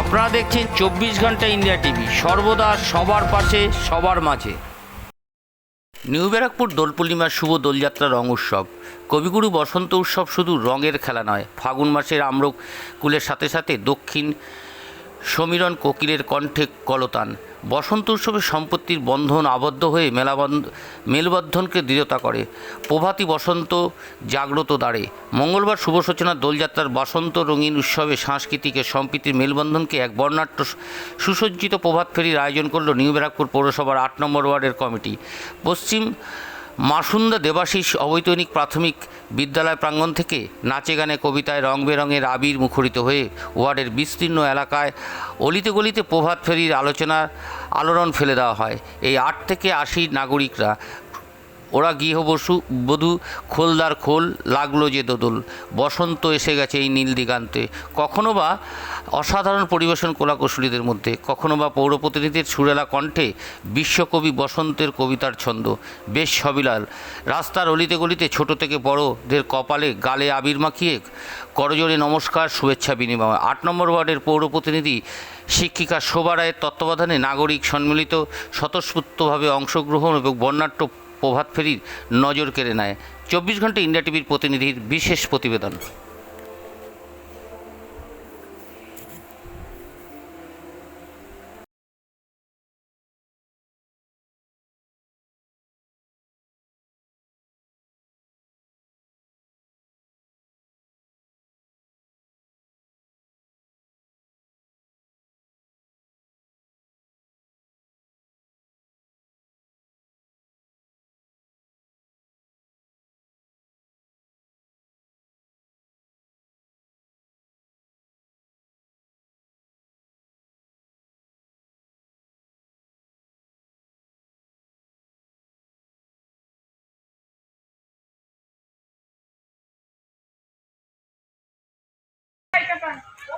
আপনারা দেখছেন চব্বিশ ঘণ্টা ইন্ডিয়া টিভি, সর্বদা সবার পাশে, সবার মাঝে। নিউ ব্যারাকপুর দোল পূর্ণিমার শুভ দোলযাত্রা রং উৎসব। কবিগুরু বসন্ত উৎসব শুধু রঙের খেলা নয়, ফাগুন মাসের আম্রকুলের সাথে সাথে দক্ষিণ সমীরণ কোকিলের কণ্ঠে কলতান। বসন্ত উৎসবে সম্পত্তির বন্ধন আবদ্ধ হয়ে মেলাবন্ধ মেলবন্ধনকে দৃঢ়তা করে। প্রভাতী বসন্ত জাগ্রত দাঁড়ে মঙ্গলবার শুভ সূচনা দোলযাত্রার বসন্ত রঙিন উৎসবে সাংস্কৃতিক ও সম্প্রীতির মেলবন্ধনকে এক বর্ণাঢ্য সুসজ্জিত প্রভাত ফেরির আয়োজন করল নিউ ব্যারাকপুর পৌরসভার আট নম্বর ওয়ার্ডের কমিটি। পশ্চিম মাসুন্দা দেবাশিস অবৈতনিক প্রাথমিক বিদ্যালয় প্রাঙ্গণ থেকে নাচে গানে কবিতায় রং বেরঙের আবির মুখরিত হয়ে ওয়ার্ডের বিস্তীর্ণ এলাকায় অলিতে গলিতে প্রভাত ফেরির আলোচনার আলোড়ন ফেলে দেওয়া হয়। এই আট থেকে আশি নাগরিকরা ওরা গৃহবসু, বধূ, খোলদার খোল, লাগল যে দোদল। বসন্ত এসে গেছে এই নীল দিগান্তে। কখনো বা অসাধারণ পরিবেশন কলাকুশলীদের মধ্যে, কখনো বা পৌর প্রতিনিধির সুরেলা কণ্ঠে বিশ্বকবি বসন্তের কবিতার ছন্দ। বেশ সবিলাল। রাস্তার অলিতে গলিতে ছোট থেকে বড়দের কপালে গালে আবির মাখিয়ে করজোড়ে নমস্কার, শুভেচ্ছা বিনিময়। আট নম্বর ওয়ার্ডের পৌর প্রতিনিধি, শিক্ষিকা শোভা রায়ের তত্ত্বাবধানে নাগরিক সম্মিলিত, স্বতঃস্ফূর্তভাবে অংশগ্রহণ এবং বর্ণাঢ্য প্রভাত ফেরির নজর কেড়ে নেয়। চব্বিশ ঘণ্টা ইন্ডিয়া টিভির প্রতিনিধির বিশেষ প্রতিবেদন।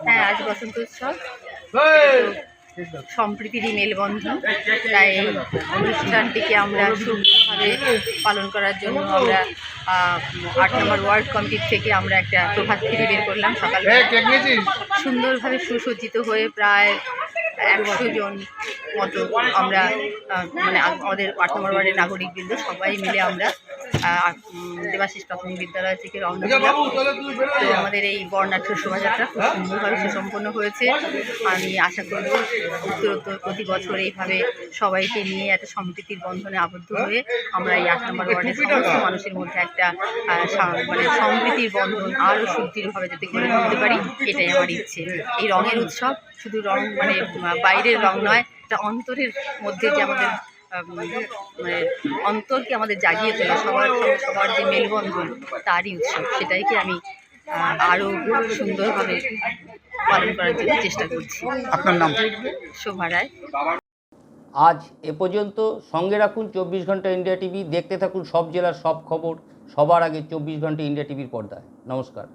হ্যাঁ আজ বসন্ত উৎসব। সম্প্রীতিরই মেলবন্ধন। তাই অনুষ্ঠানটিকে আমরা সুন্দরভাবে পালন করার জন্য আমরা আট নম্বর ওয়ার্ড কমিটির থেকে আমরা একটা প্রভাত ফেরি বের করলাম সকাল সুন্দরভাবে সুসজ্জিত হয়ে প্রায় একশো জন মতো আমরা মানে আমাদের আট নম্বর ওয়ার্ডের নাগরিকবৃন্দ সবাই মিলে আমরা দেবাশিস প্রাথমিক বিদ্যালয় থেকে রওনা দিলাম। তো আমাদের এই বর্ণাঢ্য শোভাযাত্রা খুব সুন্দরভাবে সুসম্পন্ন হয়েছে। আমি আশা করব উত্তরোত্তর প্রতি বছর এইভাবে সবাইকে নিয়ে একটা সম্প্রীতির বন্ধনে আবদ্ধ হয়ে আমরা এই আট নম্বর ওয়ার্ডের সমস্ত মানুষের মধ্যে একটা মানে সম্প্রীতির বন্ধন আরও সুদৃঢ়ভাবে যাতে গড়ে তুলতে পারি এটাই আমার ইচ্ছে। এই রঙের উৎসব শুধু রং মানে বাইরের রং নয় এটা অন্তরের মধ্যে যে আমাদের অন্তরকে আমাদের জাগিয়ে তোলে সবার সবার যে মেলবন্ধন তারই উৎসব সেটাইকে আমি আরও সুন্দরভাবে পালন করার জন্য চেষ্টা করছি। আপনার নাম? শোভা রায়। আজ এ পর্যন্ত সঙ্গে রাখুন চব্বিশ ঘণ্টা ইন্ডিয়া টিভি। দেখতে থাকুন সব জেলার সব খবর। সবার আগে চব্বিশ ঘণ্টা ইন্ডিয়া টিভির পর্দায়। নমস্কার।